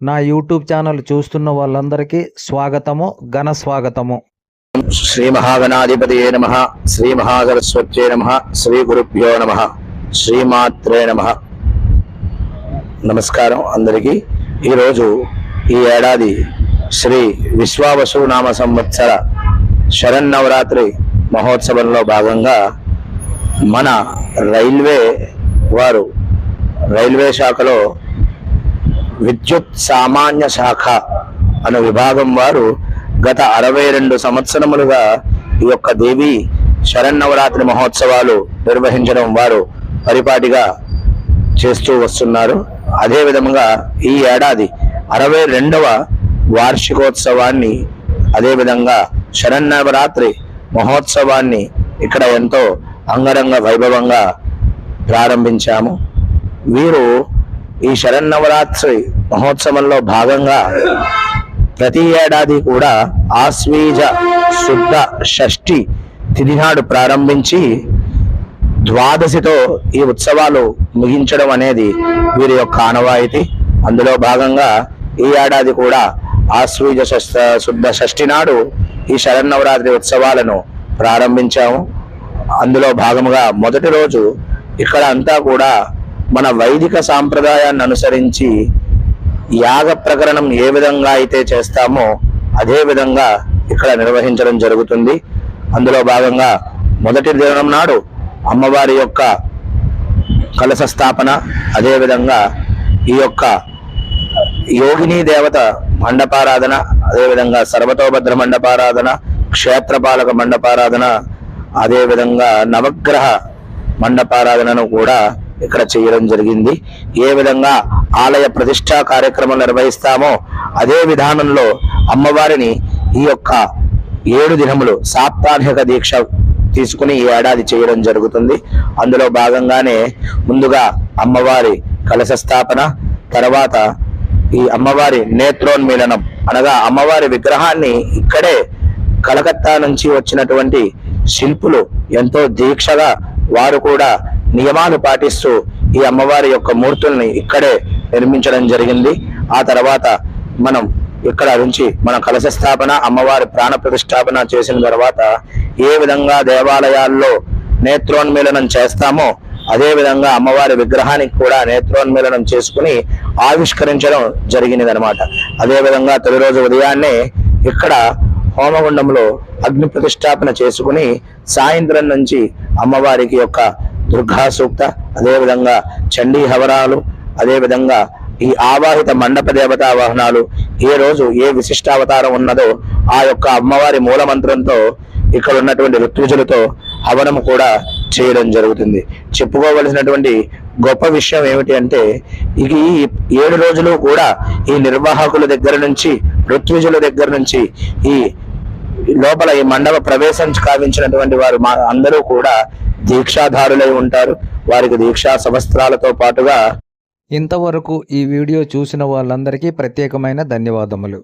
నా YouTube channel చూస్తున్న వాళ్ళందరికీ స్వాగతము ఘన స్వాగతము. శ్రీ మహాగణాధిపతియే నమ శ్రీ మహాసరస్వత్యే నమ శ్రీ గురుభ్యో నమ శ్రీమాత్రే నమ. నమస్కారం అందరికీ. ఈరోజు ఈ ఏడాది శ్రీ విశ్వావసు నామ సంవత్సర శరన్నవరాత్రి మహోత్సవంలో భాగంగా మన రైల్వే వారు రైల్వే శాఖలో విద్యుత్ సామాన్య శాఖ అనే విభాగం వారు గత అరవై రెండు సంవత్సరములుగా ఈ యొక్క దేవి శరన్నవరాత్రి మహోత్సవాలు నిర్వహించడం వారు పరిపాటిగా చేస్తూ వస్తున్నారు. అదే విధముగా ఈ ఏడాది అరవై రెండవ వార్షికోత్సవాన్ని అదేవిధంగా శరన్నవరాత్రి మహోత్సవాన్ని ఇక్కడ ఎంతో అంగరంగ వైభవంగా ప్రారంభించాము. వీరు ఈ శరన్నవరాత్రి మహోత్సవంలో భాగంగా ప్రతి ఏడాది కూడా ఆశ్వీజ శుద్ధ షష్ఠి తిథి నాడు ప్రారంభించి ద్వాదశితో ఈ ఉత్సవాలు ముగించడం అనేది వీరి యొక్క ఆనవాయితీ. అందులో భాగంగా ఈ ఏడాది కూడా ఆశ్వీజ షష్ఠ శుద్ధ షష్ఠి నాడు ఈ శరన్నవరాత్రి ఉత్సవాలను ప్రారంభించాము. అందులో భాగముగా మొదటి రోజు ఇక్కడ అంతా కూడా మన వైదిక సాంప్రదాయాన్ని అనుసరించి యాగ ప్రకరణం ఏ విధంగా అయితే చేస్తామో అదే విధంగా ఇక్కడ నిర్వహించడం జరుగుతుంది. అందులో భాగంగా మొదటి దినం నాడు అమ్మవారి యొక్క కలశ స్థాపన అదేవిధంగా ఈ యొక్క యోగిని దేవత మండపారాధన అదేవిధంగా సర్వతోభద్ర మండపారాధన క్షేత్రపాలక మండపారాధన అదేవిధంగా నవగ్రహ మండపారాధనను కూడా ఇక్కడ చేయడం జరిగింది. ఏ విధంగా ఆలయ ప్రతిష్టా కార్యక్రమం నిర్వహిస్తామో అదే విధానంలో అమ్మవారిని ఈ యొక్క ఏడు దినములు సాప్తాహిక దీక్ష తీసుకుని ఈ ఏడాది చేయడం జరుగుతుంది. అందులో భాగంగానే ముందుగా అమ్మవారి కలశ స్థాపన తర్వాత ఈ అమ్మవారి నేత్రోన్మీలనం అనగా అమ్మవారి విగ్రహాన్ని ఇక్కడే కలకత్తా నుంచి వచ్చినటువంటి శిల్పులు ఎంతో దీక్షగా వారు కూడా నియమాలు పాటిస్తూ ఈ అమ్మవారి యొక్క మూర్తుల్ని ఇక్కడే నిర్మించడం జరిగింది. ఆ తర్వాత మనం ఇక్కడ నుంచి మన కలశ స్థాపన అమ్మవారి ప్రాణ ప్రతిష్టాపన చేసిన తర్వాత ఏ విధంగా దేవాలయాల్లో నేత్రోన్మీలనం చేస్తామో అదే విధంగా అమ్మవారి విగ్రహానికి కూడా నేత్రోన్మీలనం చేసుకుని ఆవిష్కరించడం జరిగినది అనమాట అదే విధంగా తొలి రోజు ఉదయాన్నే ఇక్కడ హోమగుండంలో అగ్ని ప్రతిష్టాపన చేసుకుని సాయంత్రం నుంచి అమ్మవారికి యొక్క దుర్గా సూక్త అదేవిధంగా చండీ హవరాలు అదేవిధంగా ఈ ఆవాహిత మండప దేవతా వాహనాలు ఏ రోజు ఏ విశిష్టావతారం ఉన్నదో ఆ యొక్క అమ్మవారి మూల మంత్రంతో ఇక్కడ ఉన్నటువంటి ఋత్విజులతో హవనము కూడా చేయడం జరుగుతుంది. చెప్పుకోవలసినటువంటి గొప్ప విషయం ఏమిటి అంటే ఇది ఈ ఏడు రోజులు కూడా ఈ నిర్వాహకుల దగ్గర నుంచి ఋత్విజుల దగ్గర నుంచి ఈ లోపల ఈ మండప ప్రవేశం కావించినటువంటి వారు మా అందరూ కూడా దీక్షాధారులై ఉంటారు. వారికి దీక్షా సంవత్సరాలతో పాటుగా ఇంతవరకు ఈ వీడియో చూసిన వాళ్ళందరికీ ప్రత్యేకమైన ధన్యవాదములు.